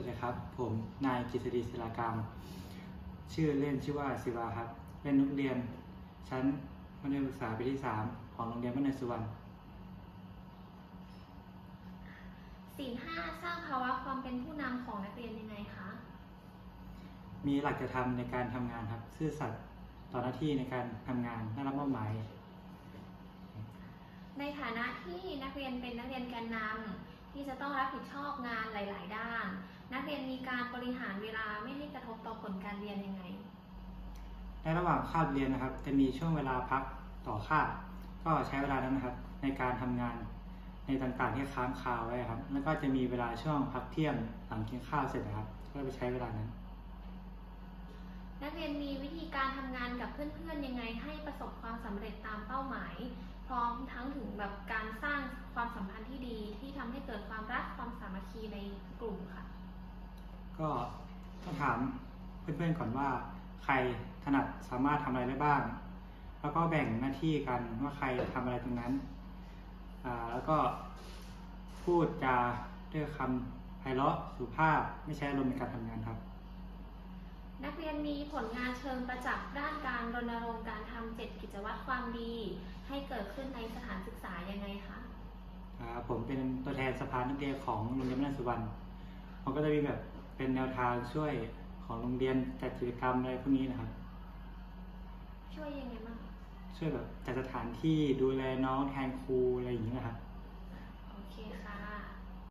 วัสดีครับ ผมนายกิตติศิลากรรม ชื่อเล่นชื่อว่าศิวาครับ เป็นนักเรียนชั้นมัธยมศึกษาปีที่ 3 ของโรงเรียนบ้านในสุวรรณศีลห้าสร้างภาวะความเป็นผู้นำของนักเรียนยังไงคะ มีหลักจะทำในการทำงานครับ ซื่อสัตย์ต่อหน้าที่ในการทำงานได้รับมอบหมาย ในฐานะที่นักเรียนเป็นนักเรียนแกนนำ ที่จะต้องรับผิดชอบงานหลาย ๆ ด้าน นักเรียนมีการบริหารเวลาไม่ให้กระทบต่อผลการเรียนยังไง ในระหว่างคาบเรียนนะครับ จะมีช่วงเวลาพักต่อคาบก็ใช้เวลานั้นนะครับ ในการทำงานในต่างๆที่ค้างคาไว้ครับ แล้วก็จะมีเวลาช่วงพักเที่ยงหลังกินข้าวเสร็จนะครับ ก็ไปใช้เวลานั้น นักเรียนมีวิธีการทำงานกับเพื่อนๆยังไงให้ประสบความสำเร็จตามเป้าหมาย พร้อมทั้งถึงแบบการสร้างความสัมพันธ์ที่ดีที่ทำให้เกิดความรัก ความสามัคคีในกลุ่มค่ะ ก็ต้องถามเพื่อนๆก่อนว่า ใครถนัดสามารถทำอะไรได้บ้าง แล้วก็แบ่งหน้าที่กันว่าใครทำอะไรตรงนั้นอ่าแล้วก็พูดจาด้วยคำไพเราะสุภาพไม่ใช้อารมณ์ในการทำงานครับ นักเรียนมีผลงานเชิงประจักษ์ด้านการรณรงค์การทำเจ็ดกิจวัตรความดี ให้เกิดขึ้นในสถานศึกษายังไงคะอ่า ผมเป็นตัวแทนสภานักเรียนของโรงเรียนแม่สุวรรณผมก็จะมีแบบเป็นแนวทางช่วยของโรงเรียนจัดกิจกรรมอะไรพวกนี้นะครับ ช่วยยังไงบ้างช่วยแบบจัดสถานที่ดูแลน้องแทนครูอะไรอย่างนี้นะครับ โอเคค่ะ